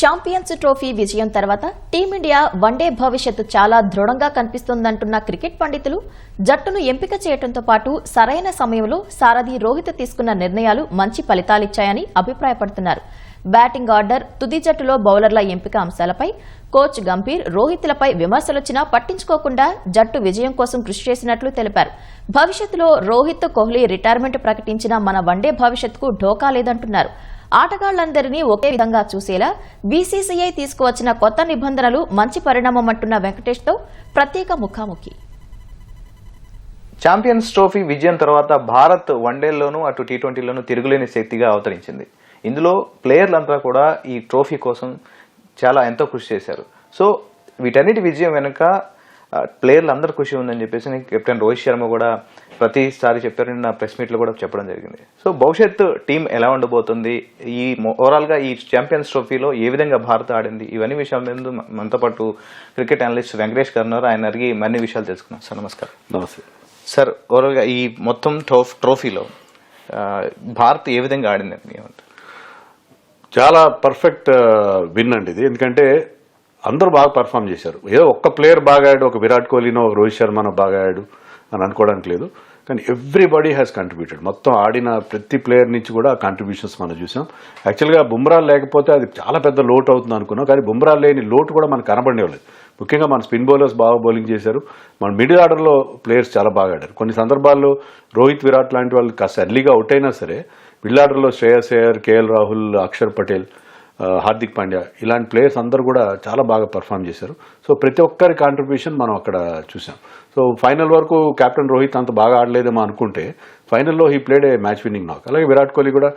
Champions trophy విజయం తర్వాత team India one day భవిష్యత్తు చాలా దృఢంగా కనిపిస్తోందంటున్న క్రికెట్ పండితులు జట్టును ఎంపిక చేయడంతో పాటు సరైన సమయంలో సారథి రోహిత్ తీసుకున్న నిర్ణయాలు మంచి ఫలితాలిచ్చాయని అభిప్రాయపడుతున్నారు. బ్యాటింగ్ ఆర్డర్ తుది జట్టులో బౌలర్ల ఎంపిక అంశాలపై కోచ్ గంభీర్ రోహిత్లపై విమర్శలొచ్చినా పట్టించుకోకుండా జట్టు విజయం కోసం కృషి చేసినట్లు తెలిపారు. భవిష్యత్తులో రోహిత్ కోహ్లీ రిటైర్మెంట్ ప్రకటించిన మన వన్డే భవిష్యత్తుకు ఢోకా లేదంటున్నారు. ఆటగాళ్ళందరినీ ఒకే విధంగా చూసేలా బీసీసీఐ తీసుకువచ్చిన కొత్త నిబంధనలు మంచి పరిణామమంటున్న వెంకటేష్తో ప్రత్యేక ముఖాముఖి. ఛాంపియన్స్ ట్రోఫీ విజయం తర్వాత భారత్ వన్డేల్లోనూ అటు టీ ట్వంటీలోనూ తిరుగులేని శక్తిగా అవతరించింది. ఇందులో ప్లేయర్లంతా కూడా ఈ ట్రోఫీ కోసం చాలా ఎంతో కృషి చేశారు. సో వీటన్నిటి విజయం వెనుక ప్లేయర్లు అందరు కృషి ఉందని చెప్పేసి కెప్టెన్ రోహిత్ శర్మ కూడా ప్రతిసారి చెప్పారు. నిన్న ప్రెస్ మీట్లో కూడా చెప్పడం జరిగింది. సో భవిష్యత్తు టీం ఎలా ఉండబోతుంది? ఈ ఓవరాల్గా ఈ ఛాంపియన్స్ ట్రోఫీలో ఏ విధంగా భారత్ ఆడింది? ఇవన్నీ విషయాల మీద మనతో పాటు క్రికెట్ అనలిస్ట్ వెంకటేష్ గారు ఆయన అడిగి మరిన్ని విషయాలు తెలుసుకున్నాం సార్ నమస్కారం. నమస్తే. సార్ ఓవరాల్గా ఈ మొత్తం ట్రోఫ్ ట్రోఫీలో భారత్ ఏ విధంగా ఆడింది చాలా పర్ఫెక్ట్ విన్ అండి ఇది. ఎందుకంటే అందరూ బాగా పర్ఫామ్ చేశారు. ఏదో ఒక్క ప్లేయర్ బాగా ఆడాడు ఒక విరాట్ కోహ్లీనో ఒక రోహిత్ శర్మనో బాగా ఆడాడు అని అనుకోవడానికి లేదు. కానీ ఎవ్రీబడీ హ్యాస్ కంట్రిబ్యూటెడ్ మొత్తం ఆడిన ప్రతి ప్లేయర్ నుంచి కూడా కాంట్రిబ్యూషన్స్ మనం చూసాం. యాక్చువల్గా బుమ్రా లేకపోతే అది చాలా పెద్ద లోటు అవుతుంది అనుకున్నాం. కానీ బుమ్రా లేని లోటు కూడా మనకు కనబడలేదు ముఖ్యంగా మన స్పిన్ బౌలర్స్ బాగా బౌలింగ్ చేశారు. మన మిడిల్ ఆర్డర్లో ప్లేయర్స్ చాలా బాగా ఆడారు. కొన్ని సందర్భాల్లో రోహిత్ విరాట్ లాంటి వాళ్ళు కాస్త ఎర్లీగా అవుట్ అయినా సరే మిడిల్ ఆర్డర్లో శ్రేయస్ అయ్యర్ కేఎల్ రాహుల్ అక్షర్ పటేల్ హార్దిక్ పాండ్యా. ఇలాంటి ప్లేయర్స్ అందరూ కూడా చాలా బాగా పర్ఫామ్ చేశారు. సో ప్రతి ఒక్కరి కాంట్రిబ్యూషన్ మనం అక్కడ చూసాం సో ఫైనల్ వరకు కెప్టెన్ రోహిత్ అంత బాగా ఆడలేదేమో అనుకుంటే ఫైనల్లో he played a match winning knock అలాగే విరాట్ కోహ్లీ కూడా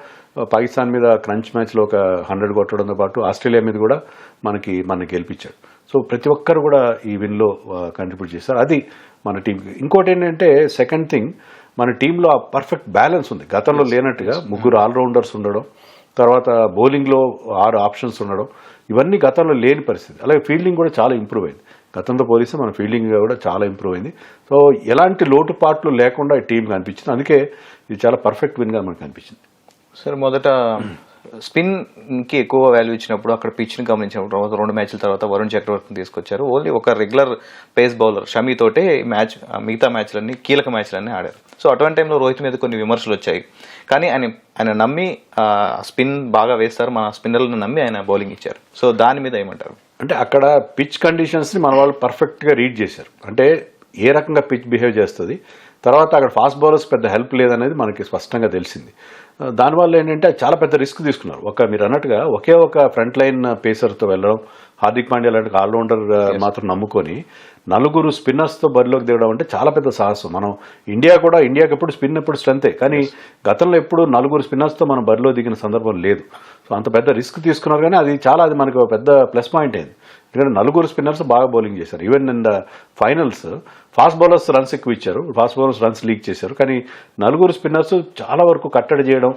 పాకిస్తాన్ మీద క్రంచ్ మ్యాచ్లో ఒక హండ్రెడ్ కొట్టడంతో పాటు ఆస్ట్రేలియా మీద కూడా మనకి మనకి గెలిపించాడు. సో ప్రతి ఒక్కరు కూడా ఈ విన్లో కంట్రిబ్యూట్ చేశారు. అది మన టీంకి ఇంకోటి ఏంటంటే సెకండ్ థింగ్ మన టీంలో ఆ పర్ఫెక్ట్ బ్యాలెన్స్ ఉంది. గతంలో లేనట్టుగా ముగ్గురు ఆల్రౌండర్స్ ఉండడం తర్వాత బౌలింగ్లో ఆరు ఆప్షన్స్ ఉండడం ఇవన్నీ గతంలో లేని పరిస్థితి. అలాగే ఫీల్డింగ్ కూడా చాలా ఇంప్రూవ్ అయింది. గతంతో పోలిస్తే మన ఫీల్డింగ్ కూడా చాలా ఇంప్రూవ్ అయింది. సో ఎలాంటి లోటుపాట్లు లేకుండా ఈ టీం కనిపించింది. అందుకే ఇది చాలా పర్ఫెక్ట్ విన్గా మనకు కనిపించింది సార్ మొదట స్పిన్కి ఎక్కువ వాల్యూ ఇచ్చినప్పుడు అక్కడ పిచ్ని గమనించినప్పుడు తర్వాత రెండు మ్యాచ్ల తర్వాత వరుణ్ చక్రవర్తిని తీసుకొచ్చారు. ఓన్లీ ఒక రెగ్యులర్ పేస్ బౌలర్ షమీ తోటే మ్యాచ్ మిగతా మ్యాచ్లన్నీ కీలక మ్యాచ్లన్నీ ఆడారు. సో అటువంటి టైంలో రోహిత్ మీద కొన్ని విమర్శలు వచ్చాయి. కానీ ఆయన ఆయన నమ్మి స్పిన్ బాగా వేస్తారు. మన స్పిన్నర్లను నమ్మి ఆయన బౌలింగ్ ఇచ్చారు. సో దాని మీద ఏమంటారు? అంటే అక్కడ పిచ్ కండిషన్స్ని మన వాళ్ళు పర్ఫెక్ట్గా రీడ్ చేశారు. అంటే ఏ రకంగా పిచ్ బిహేవ్ చేస్తుంది? తర్వాత అక్కడ ఫాస్ట్ బౌలర్స్ పెద్ద హెల్ప్ లేదనేది మనకి స్పష్టంగా తెలిసింది. దానివల్ల ఏంటంటే చాలా పెద్ద రిస్క్ తీసుకున్నారు. ఒక మీరు అన్నట్టుగా ఒకే ఒక ఫ్రంట్ లైన్ పేసర్తో వెళ్ళడం హార్దిక్ పాండ్యా లాంటి ఆల్రౌండర్ మాత్రం నమ్ముకొని నలుగురు స్పిన్నర్స్తో బరిలోకి దిగడం అంటే చాలా పెద్ద సాహసం. మనం ఇండియా కూడా ఇండియాకి ఎప్పుడు స్పిన్ ఎప్పుడు స్ట్రెంతే కానీ గతంలో ఎప్పుడు నలుగురు స్పిన్నర్స్తో మనం బరిలో దిగిన సందర్భం లేదు. సో అంత పెద్ద రిస్క్ తీసుకున్నారు కానీ అది చాలా అది మనకు ఒక పెద్ద ప్లస్ పాయింట్ అయింది ఎందుకంటే నలుగురు స్పిన్నర్స్ బాగా బౌలింగ్ చేశారు. Even in the finals fast bowlers runs ఎక్కువ ఇచ్చారు. ఫాస్ట్ బౌలర్స్ రన్స్ లీక్ చేశారు. కానీ నలుగురు స్పిన్నర్స్ చాలా వరకు కట్టడి చేయడం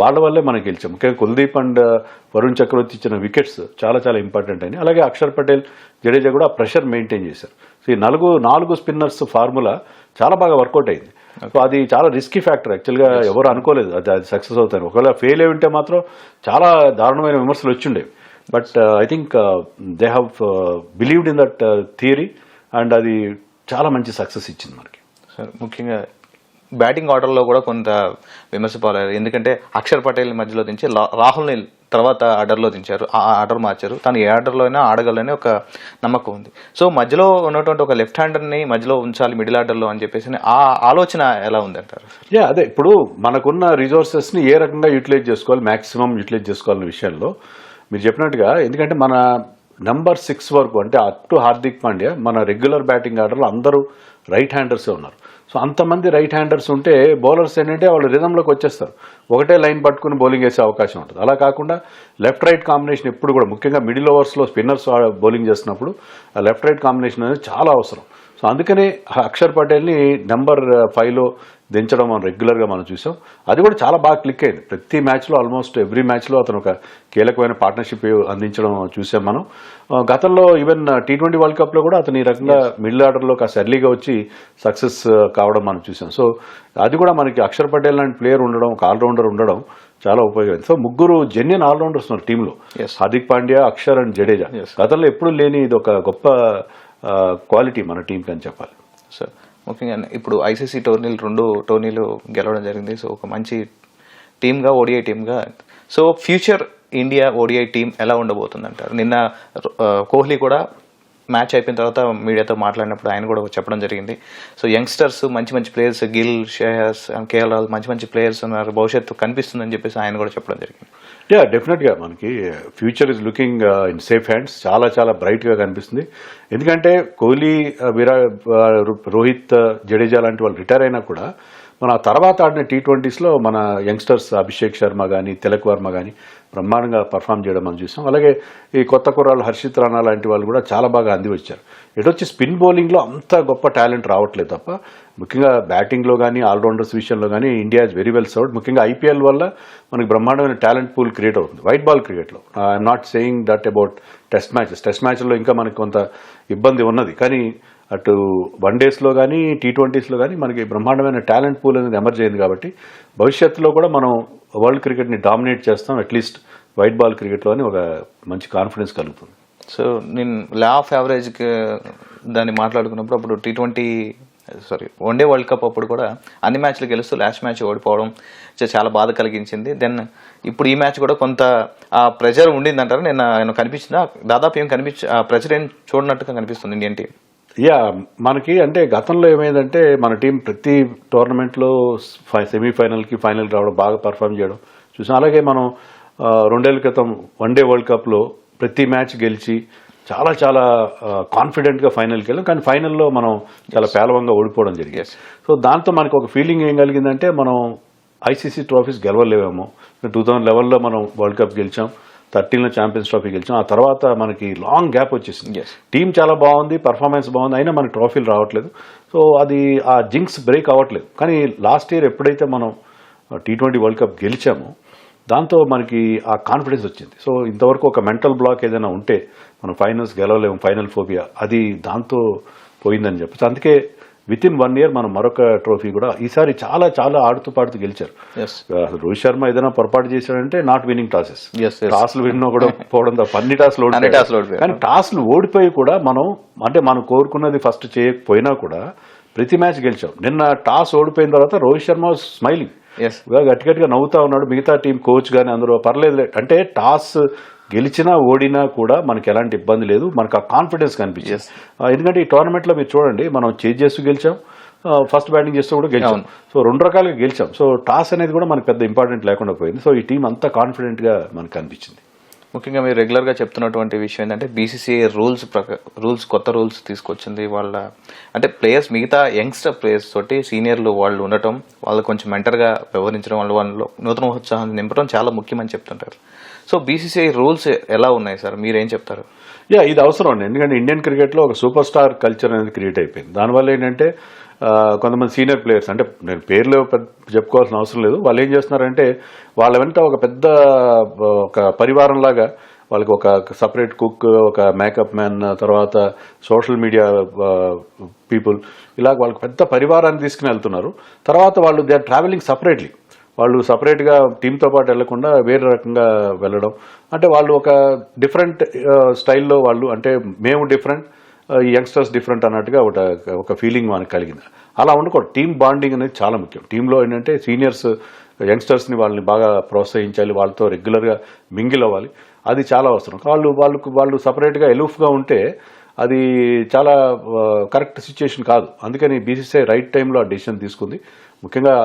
వాళ్ళ వల్లే మనకి గెలిచాం. ముఖ్యంగా కుల్దీప్ అండ్ uh, వరుణ్ చక్రవర్తి ఇచ్చిన వికెట్స్ చాలా చాలా ఇంపార్టెంట్ అయినాయి. అలాగే అక్షర్ పటేల్ జడేజా కూడా ప్రెషర్ మెయింటైన్ చేశారు. సో ఈ నలుగు నాలుగు స్పిన్నర్స్ ఫార్ములా చాలా బాగా వర్కౌట్ అయింది. సో అది చాలా రిస్కీ ఫ్యాక్టర్ యాక్చువల్గా ఎవరు అనుకోలేదు. అది అది సక్సెస్ అవుతారు ఒకవేళ ఫెయిల్ అయి ఉంటే మాత్రం చాలా దారుణమైన విమర్శలు వచ్చిండేవి but I think they have believed in that theory and అది చాలా మంచి సక్సెస్ ఇచ్చింది మనకి. సార్ ముఖ్యంగా బ్యాటింగ్ ఆర్డర్లో కూడా కొంత విమర్శ పాలయ్యారు. ఎందుకంటే అక్షర్ పటేల్ మధ్యలో దించి లా- రాహుల్ని తర్వాత ఆర్డర్లో దించారు ఆ ఆర్డర్ మార్చారు. తను ఏ ఆర్డర్లో అయినా ఆడగలనే ఒక నమ్మకం ఉంది. సో మధ్యలో ఉన్నటువంటి ఒక లెఫ్ట్ హ్యాండర్ని మధ్యలో ఉంచాలి మిడిల్ ఆర్డర్లో అని చెప్పేసి ఆ ఆలోచన ఎలా ఉంది అంటారు యా అదే. ఇప్పుడు మనకున్న రిసోర్సెస్ని ఏ రకంగా యూటిలైజ్ చేసుకోవాలి మ్యాక్సిమం యూటిలైజ్ చేసుకోవాలనే విషయంలో మీరు చెప్పినట్టుగా ఎందుకంటే మన నెంబర్ సిక్స్ వరకు అంటే అప్ టు హార్దిక్ పాండ్యా మన రెగ్యులర్ బ్యాటింగ్ ఆర్డర్లో అందరూ రైట్ హ్యాండర్సే ఉన్నారు. సో అంతమంది రైట్ హ్యాండర్స్ ఉంటే బౌలర్స్ ఏంటంటే వాళ్ళు రిధంలోకి వచ్చేస్తారు. ఒకటే లైన్ పట్టుకుని బౌలింగ్ వేసే అవకాశం ఉంటుంది. అలా కాకుండా లెఫ్ట్ రైట్ కాంబినేషన్ ఎప్పుడు కూడా ముఖ్యంగా మిడిల్ ఓవర్స్లో స్పిన్నర్స్ బౌలింగ్ చేసినప్పుడు ఆ లెఫ్ట్ రైట్ కాంబినేషన్ అనేది చాలా అవసరం. సో అందుకనే అక్షర్ పటేల్ని నెంబర్ ఫైవ్లో దించడం మనం రెగ్యులర్గా మనం చూసాం. అది కూడా చాలా బాగా క్లిక్ అయింది. ప్రతి మ్యాచ్లో ఆల్మోస్ట్ ఎవ్రీ మ్యాచ్లో అతను ఒక కీలకమైన పార్ట్నర్షిప్ అందించడం చూసాం మనం. గతంలో ఈవెన్ టీ ట్వంటీ వరల్డ్ కప్లో కూడా అతను ఈ రకంగా మిడిల్ ఆర్డర్లో కాస్త ఎర్లీగా వచ్చి సక్సెస్ కావడం మనం చూసాం. సో అది కూడా మనకి అక్షర్ పటేల్ లాంటి ప్లేయర్ ఉండడం ఒక ఆల్రౌండర్ ఉండడం చాలా ఉపయోగం. సో ముగ్గురు జెన్యున్ ఆల్రౌండర్స్ ఉన్నారు టీంలో. హార్దిక్ పాండ్యా అక్షర్ అండ్ జడేజా. గతంలో ఎప్పుడు లేని ఇది ఒక గొప్ప క్వాలిటీ మన టీంకి అని చెప్పాలి. సార్ ముఖ్యంగా ఇప్పుడు ఐసీసీ టోర్నీలు రెండు టోర్నీలు గెలవడం జరిగింది. సో ఒక మంచి టీమ్గా ఓడిఐ టీమ్గా. So future India ODI team ఎలా ఉండబోతుంది అంటారు నిన్న కోహ్లీ కూడా మ్యాచ్ అయిపోయిన తర్వాత మీడియాతో మాట్లాడినప్పుడు ఆయన కూడా చెప్పడం జరిగింది. సో యంగ్స్టర్స్ మంచి మంచి ప్లేయర్స్ గిల్ షేయర్స్ కేఎల్ రాహుల్ మంచి మంచి ప్లేయర్స్ ఉన్నారు. భవిష్యత్తు కనిపిస్తుందని చెప్పేసి ఆయన కూడా చెప్పడం జరిగింది. యా డెఫినెట్గా మనకి future is looking in safe hands చాలా చాలా బ్రైట్గా కనిపిస్తుంది. ఎందుకంటే కోహ్లీ uh, విరా uh, రోహిత్ జడేజా లాంటి వాళ్ళు రిటైర్ అయినా కూడా మన ఆ తర్వాత ఆడిన టీ ట్వంటీస్లో మన యంగ్స్టర్స్ అభిషేక్ శర్మ కానీ తిలక్ వర్మ కానీ బ్రహ్మాండంగా పర్ఫామ్ చేయడం మనం చూసాం. అలాగే ఈ కొత్త కుర్రాళ్ళు హర్షిత్ రాణా లాంటి వాళ్ళు కూడా చాలా బాగా అంది వచ్చారు. ఇటొచ్చి స్పిన్ బౌలింగ్లో అంత గొప్ప టాలెంట్ రావట్లేదు తప్ప ముఖ్యంగా బ్యాటింగ్లో కానీ ఆల్రౌండర్స్ విషయంలో కానీ India is very well served. ముఖ్యంగా ఐపీఎల్ వల్ల మనకి బ్రహ్మాండమైన టాలెంట్ పూల్ క్రియేట్ అవుతుంది. వైట్ బాల్ క్రికెట్లో. I'm not saying that about test matches. Test మ్యాచ్లో ఇంకా మనకి కొంత ఇబ్బంది ఉన్నది. కానీ అటు వన్ డేస్లో కానీ టీ ట్వంటీస్లో కానీ మనకి బ్రహ్మాండమైన టాలెంట్ పూల్ అనేది ఎమర్జ్ అయింది కాబట్టి భవిష్యత్తులో కూడా మనం వరల్డ్ క్రికెట్ని డామినేట్ చేస్తాం అట్లీస్ట్ వైట్ బాల్ క్రికెట్లో అని ఒక మంచి కాన్ఫిడెన్స్ కలుగుతుంది. సో నేను లా ఆఫ్ యావరేజ్కి దాన్ని మాట్లాడుకున్నప్పుడు అప్పుడు T twenty sorry one day world cup అప్పుడు కూడా అన్ని మ్యాచ్లు గెలుస్తూ లాస్ట్ మ్యాచ్ ఓడిపోవడం చ- చాలా బాధ కలిగించింది. దెన్ ఇప్పుడు ఈ మ్యాచ్ కూడా కొంత ఆ ప్రెజర్ ఉండిందంటారు? నేను ఆయన కనిపించిన దాదాపు ఏం కనిపించ ఆ ప్రెజర్ ఏం చూడనట్టుగా కనిపిస్తుంది ఇండియన్ టీం? యా మనకి అంటే గతంలో ఏమైందంటే మన టీం ప్రతి టోర్నమెంట్లో సెమీఫైనల్కి ఫైనల్కి రావడం బాగా పర్ఫామ్ చేయడం చూసాం. అలాగే మనం రెండేళ్ళ క్రితం వన్డే వరల్డ్ కప్లో ప్రతి మ్యాచ్ గెలిచి చాలా చాలా కాన్ఫిడెంట్గా ఫైనల్కి వెళ్ళాం. కానీ ఫైనల్లో మనం చాలా పేలవంగా ఓడిపోవడం జరిగింది. సో దాంతో మనకు ఒక ఫీలింగ్ ఏం కలిగిందంటే మనం ఐసీసీ ట్రోఫీస్ గెలవలేమేమో. టూ థౌజండ్ లెవెన్లో మనం వరల్డ్ కప్ గెలిచాం. థర్టీన్లో ఛాంపియన్స్ ట్రోఫీ గెలిచాం. ఆ తర్వాత మనకి లాంగ్ గ్యాప్ వచ్చేసింది. టీం చాలా బాగుంది పర్ఫార్మెన్స్ బాగుంది అయినా మనకి ట్రోఫీలు రావట్లేదు. సో అది ఆ జింక్స్ బ్రేక్ అవ్వట్లేదు. కానీ లాస్ట్ ఇయర్ ఎప్పుడైతే మనం టీ ట్వంటీ వరల్డ్ కప్ గెలిచామో దాంతో మనకి ఆ కాన్ఫిడెన్స్ వచ్చింది. సో ఇంతవరకు ఒక మెంటల్ బ్లాక్ ఏదైనా ఉంటే మనం ఫైనల్స్ గెలవలేము ఫైనల్ ఫోబియా అది దాంతో పోయిందని చెప్పచ్చు. అందుకే విత్ ఇన్ వన్ ఇయర్ మనం మరొక ట్రోఫీ కూడా ఈసారి చాలా చాలా ఆడుతూ పాడుతూ గెలిచారు. అసలు రోహిత్ శర్మ ఏదైనా పొరపాటు చేశాడంటే నాట్ విన్నింగ్ టాసెస్. టాస్లు విన్ కూడా పోవడం తప్ప అన్ని టాస్లు. కానీ టాస్లు ఓడిపోయి కూడా మనం అంటే మనం కోరుకున్నది ఫస్ట్ చేయకపోయినా కూడా ప్రతి మ్యాచ్ గెలిచాం. నిన్న టాస్ ఓడిపోయిన తర్వాత రోహిత్ శర్మ స్మైలింగ్ ఎస్ గట్టి గట్టిగా నవ్వుతా ఉన్నాడు. మిగతా టీం కోచ్ కానీ అందరూ పర్లేదు అంటే టాస్ గెలిచినా ఓడినా కూడా మనకి ఎలాంటి ఇబ్బంది లేదు. మనకు ఆ కాన్ఫిడెన్స్ కనిపించింది. ఎందుకంటే ఈ టోర్నమెంట్లో మీరు చూడండి మనం చేజ్ చేస్తూ గెలిచాం. ఫస్ట్ బ్యాటింగ్ చేస్తూ కూడా గెలిచాం. సో రెండు రకాలుగా గెలిచాం. సో టాస్ అనేది కూడా మనకు పెద్ద ఇంపార్టెంట్ లేకుండా పోయింది. సో ఈ టీం అంతా కాన్ఫిడెంట్గా మనకు కనిపించింది. ముఖ్యంగా మీరు రెగ్యులర్గా చెప్తున్నటువంటి విషయం ఏంటంటే బీసీసీఐ రూల్స్ ప్రక రూల్స్ కొత్త రూల్స్ తీసుకొచ్చింది వాళ్ళ అంటే ప్లేయర్స్ మిగతా యంగ్స్టర్ ప్లేయర్స్ తోటి సీనియర్లు వాళ్ళు ఉండటం వాళ్ళు కొంచెం మెంటర్గా వ్యవహరించడం వాళ్ళ వాళ్ళలో నూతన ఉత్సాహాన్ని నింపడం చాలా ముఖ్యమని చెప్తుంటారు. సో బీసీసీఐ రూల్స్ ఎలా ఉన్నాయి సార్ మీరేం చెప్తారు? యా ఇది అవసరం అండి. ఎందుకంటే ఇండియన్ క్రికెట్లో ఒక సూపర్ స్టార్ కల్చర్ అనేది క్రియేట్ అయిపోయింది. దానివల్ల ఏంటంటే కొంతమంది సీనియర్ ప్లేయర్స్ అంటే నేను పేర్లు చెప్పుకోవాల్సిన అవసరం లేదు. వాళ్ళు ఏం చేస్తున్నారంటే వాళ్ళ వెంట ఒక పెద్ద ఒక పరివారం లాగా వాళ్ళకి ఒక సపరేట్ కుక్ ఒక మేకప్ మ్యాన్ తర్వాత సోషల్ మీడియా పీపుల్ ఇలా వాళ్ళకి పెద్ద పరివారాన్ని తీసుకుని వెళ్తున్నారు. తర్వాత వాళ్ళు దే ఆర్ ట్రావెలింగ్ సపరేట్లీ వాళ్ళు సపరేట్గా టీంతో పాటు వెళ్ళకుండా వేరే రకంగా వెళ్ళడం. అంటే వాళ్ళు ఒక డిఫరెంట్ స్టైల్లో వాళ్ళు అంటే మేము డిఫరెంట్ యంగ్స్టర్స్ డిఫరెంట్ అన్నట్టుగా ఒక ఒక ఫీలింగ్ మనకు కలిగింది. అలా ఉండకూడదు. టీం బాండింగ్ అనేది చాలా ముఖ్యం. టీంలో ఏంటంటే సీనియర్స్ యంగ్స్టర్స్ని వాళ్ళని బాగా ప్రోత్సహించాలి వాళ్ళతో రెగ్యులర్గా మింగిల్ అవ్వాలి. అది చాలా అవసరం. వాళ్ళు వాళ్ళకు వాళ్ళు సపరేట్గా ఎలూఫ్గా ఉంటే అది చాలా కరెక్ట్ సిచ్యుయేషన్ కాదు. అందుకని బీసీసీఐ రైట్ టైంలో ఆ డెసిషన్ తీసుకుంది. ముఖ్యంగా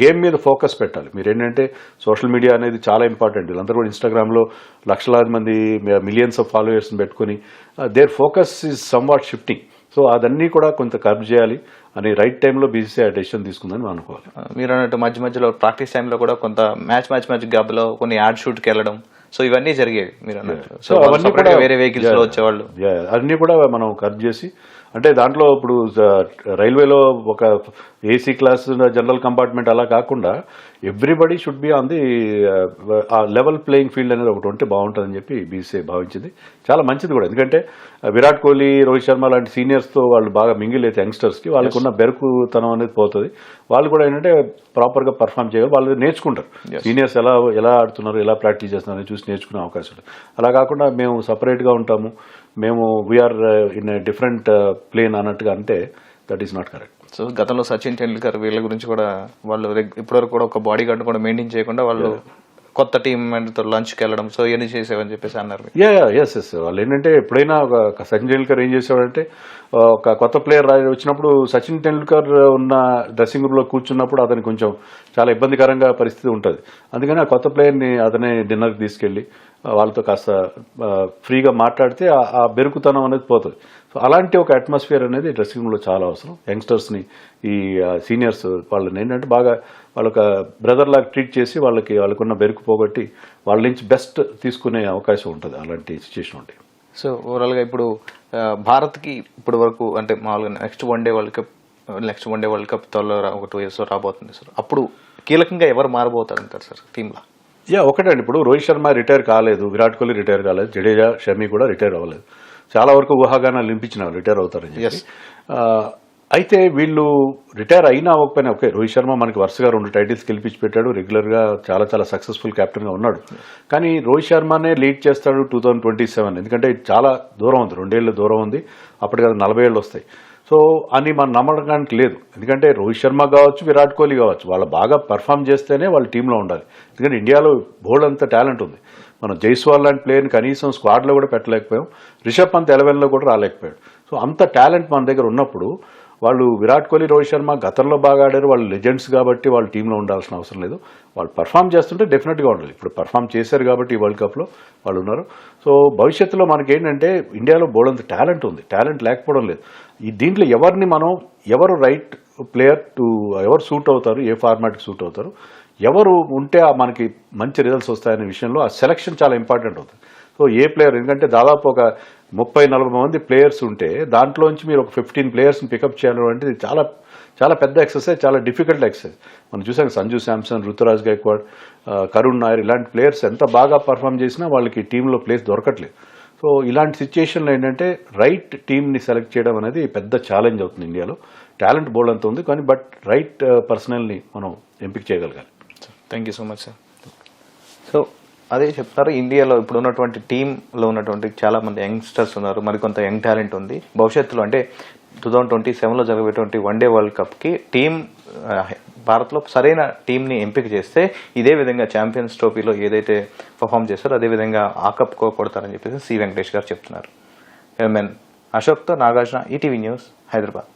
గేమ్ మీద ఫోకస్ పెట్టాలి. మీరు ఏంటంటే సోషల్ మీడియా అనేది చాలా ఇంపార్టెంట్. వీళ్ళందరూ కూడా ఇన్స్టాగ్రామ్లో లక్షలాది మంది మిలియన్స్ ఆఫ్ ఫాలోయర్స్ని పెట్టుకుని their focus is somewhat shifting so అదన్నీ కూడా కొంత కర్బ్ చేయాలి అని రైట్ టైంలో బీసీసీఐ డెసిషన్ తీసుకుందని మనం అనుకోవాలి. మీరు అన్నట్టు మధ్య మధ్యలో ప్రాక్టీస్ టైంలో కూడా కొంత మ్యాచ్ మ్యాచ్ మ్యాచ్ గ్యాప్లో కొన్ని యాడ్ షూట్కి వెళ్ళడం. సో ఇవన్నీ జరిగేవి మీరు అన్నట్టు. సో అవన్నీ కూడా వేరే వెహికల్స్లో వచ్చేవాళ్ళు. అన్నీ కూడా మనం కర్బ్ చేసి అంటే దాంట్లో ఇప్పుడు రైల్వేలో ఒక ఏసీ క్లాస్ జనరల్ కంపార్ట్మెంట్ అలా కాకుండా everybody should be on the ah level playing field అనేది ఒకటి ఉంటే బాగుంటుందని చెప్పి బీసీఐ భావించింది. చాలా మంచిది కూడా. ఎందుకంటే ఆ, విరాట్ కోహ్లీ రోహిత్ శర్మ లాంటి సీనియర్స్తో వాళ్ళు బాగా మింగిల్ అయితే యంగ్స్టర్స్కి వాళ్ళకు ఉన్న బెరుకుతనం అనేది పోతుంది. వాళ్ళు కూడా ఏంటంటే ప్రాపర్గా పర్ఫామ్ చేయగలరు. వాళ్ళు నేర్చుకుంటారు. సీనియర్స్ ఎలా ఎలా ఆడుతున్నారు ఎలా ప్రాక్టీస్ చేస్తున్నారు అని చూసి నేర్చుకునే అవకాశం అలా కాకుండా మేము సపరేట్గా ఉంటాము. మేము వీఆర్ ఇన్ డిఫరెంట్ ప్లేన్ అన్నట్టుగా అంటే that is not correct so గతంలో సచిన్ టెండూల్కర్ వీళ్ళ గురించి కూడా వాళ్ళు ఇప్పటివరకు కూడా ఒక బాడీ గార్డ్ కూడా మెయింటైన్ చేయకుండా వాళ్ళు కొత్త టీం మెంబర్తో లంచ్కి వెళ్ళడం సో ఇవన్నీ చేసేవని చెప్పేసి అన్నారు యా ఎస్ ఎస్ వాళ్ళు ఏంటంటే ఎప్పుడైనా ఒక సచిన్ టెండూల్కర్ ఏం చేసేవాడంటే ఒక కొత్త ప్లేయర్ వచ్చినప్పుడు సచిన్ టెండూల్కర్ ఉన్న డ్రెస్సింగ్ రూమ్లో కూర్చున్నప్పుడు అతని కొంచెం చాలా ఇబ్బందికరంగా పరిస్థితి ఉంటుంది. అందుకని ఆ కొత్త ప్లేయర్ని అతనే డిన్నర్కి తీసుకెళ్ళి వాళ్ళతో కాస్త ఫ్రీగా మాట్లాడితే ఆ బెరుకుతనం అనేది పోతుంది. సో అలాంటి ఒక అట్మాస్ఫియర్ అనేది డ్రెస్సింగ్ రూమ్లో చాలా అవసరం. యంగ్స్టర్స్ని ఈ సీనియర్స్ వాళ్ళని ఏంటంటే బాగా వాళ్ళొక బ్రదర్ లాగా ట్రీట్ చేసి వాళ్ళకి వాళ్ళకున్న బెరుకు పోగొట్టి వాళ్ళ నుంచి బెస్ట్ తీసుకునే అవకాశం ఉంటుంది అలాంటి సిచ్యుయేషన్ ఉంటే. సో ఓవరాల్గా ఇప్పుడు భారత్కి ఇప్పుడు వరకు అంటే మామూలుగా next one day world cup next one day world cup త్వరలో ఒక టూ ఇయర్స్ రాబోతుంది సార్. అప్పుడు కీలకంగా ఎవరు మారబోతారు అంటారు సార్ టీంలో? యా ఒకటండి. ఇప్పుడు రోహిత్ శర్మ రిటైర్ కాలేదు విరాట్ కోహ్లీ రిటైర్ కాలేదు జడేజా షమి కూడా రిటైర్ అవ్వలేదు. చాలా వరకు ఊహాగానాలు నింపించిన రిటైర్ అవుతారని చెప్పి. అయితే వీళ్ళు రిటైర్ అయినా అవ్వకపోయినా ఓకే రోహిత్ శర్మ మనకి వరుసగా రెండు టైటిల్స్ గెలిపించి పెట్టాడు రెగ్యులర్గా చాలా చాలా సక్సెస్ఫుల్ కెప్టెన్గా ఉన్నాడు. కానీ రోహిత్ శర్మనే లీడ్ చేస్తాడు టూ థౌజండ్ ట్వంటీ సెవెన్ ఎందుకంటే చాలా దూరం ఉంది రెండేళ్ళు దూరం ఉంది అప్పటికి అది నలభై ఏళ్ళు వస్తాయి. సో అని మనం నమ్మడానికి లేదు. ఎందుకంటే రోహిత్ శర్మ కావచ్చు విరాట్ కోహ్లీ కావచ్చు వాళ్ళు బాగా పర్ఫామ్ చేస్తేనే వాళ్ళ టీంలో ఉండాలి. ఎందుకంటే ఇండియాలో బోల్డ్ అంత టాలెంట్ ఉంది. మనం జైస్వాల్ లాంటి ప్లేయర్ని కనీసం స్క్వాడ్లో కూడా పెట్టలేకపోయాం. రిషబ్ పంత్ ఎలెవెన్లో కూడా రాలేకపోయాడు. సో అంత టాలెంట్ మన దగ్గర ఉన్నప్పుడు వాళ్ళు విరాట్ కోహ్లీ రోహిత్ శర్మ గతంలో బాగా ఆడారు. వాళ్ళు లెజెండ్స్ కాబట్టి వాళ్ళ టీంలో ఉండాల్సిన అవసరం లేదు. వాళ్ళు పర్ఫామ్ చేస్తుంటే డెఫినెట్గా ఉండాలి. ఇప్పుడు పర్ఫామ్ చేశారు కాబట్టి ఈ వరల్డ్ కప్లో వాళ్ళు ఉన్నారు. సో భవిష్యత్తులో మనకి ఏంటంటే ఇండియాలో బోలంత టాలెంట్ ఉంది. టాలెంట్ లేకపోవడం లేదు. ఈ దీంట్లో ఎవరిని మనం ఎవరు రైట్ ప్లేయర్ టు ఎవరు సూట్ అవుతారు ఏ ఫార్మాట్కి సూట్ అవుతారు ఎవరు ఉంటే ఆ మనకి మంచి రిజల్ట్స్ వస్తాయనే విషయంలో ఆ సెలక్షన్ చాలా ఇంపార్టెంట్ అవుతుంది. సో ఏ ప్లేయర్ ఎందుకంటే దాదాపు ఒక ముప్పై నలభై మంది ప్లేయర్స్ ఉంటే దాంట్లోంచి మీరు ఒక ఫిఫ్టీన్ ప్లేయర్స్ని పికప్ చేయాలి అంటే చాలా చాలా పెద్ద ఎక్సర్సైజ్ చాలా డిఫికల్ట్ ఎక్సర్సైజ్ మనం చూసాం సంజు శాంసన్ రుతురాజ్ గైక్వాడ్ కరుణ్ నాయర్ ఇలాంటి ప్లేయర్స్ ఎంత బాగా పర్ఫామ్ చేసినా వాళ్ళకి టీంలో ప్లేస్ దొరకట్లేదు. సో ఇలాంటి సిచ్యుయేషన్లో ఏంటంటే రైట్ టీంని సెలెక్ట్ చేయడం అనేది పెద్ద ఛాలెంజ్ అవుతుంది ఇండియాలో. టాలెంట్ బోల్డ్ అంత ఉంది కానీ బట్ రైట్ పర్సనల్ని మనం ఎంపిక చేయగలగాలి. Thank you so much sir so అదే చెప్తున్నారు ఇండియాలో ఇప్పుడు ఉన్నటువంటి టీంలో ఉన్నటువంటి చాలా మంది యంగ్స్టర్స్ ఉన్నారు మరికొంత యంగ్ టాలెంట్ ఉంది. భవిష్యత్తులో అంటే టూ థౌజండ్ ట్వంటీ సెవెన్లో జరిగేటువంటి వన్డే వరల్డ్ కప్కి టీం భారత్లో సరైన టీంని ఎంపిక చేస్తే ఇదే విధంగా ఛాంపియన్స్ ట్రోఫీలో ఏదైతే పర్ఫామ్ చేస్తారో అదే విధంగా ఆ కప్ కొడతారని చెప్పేసి సి వెంకటేష్ గారు చెప్తున్నారు. ఎమ్మెన్ అశోక్తో నాగార్జున ఈటీవీ న్యూస్ హైదరాబాద్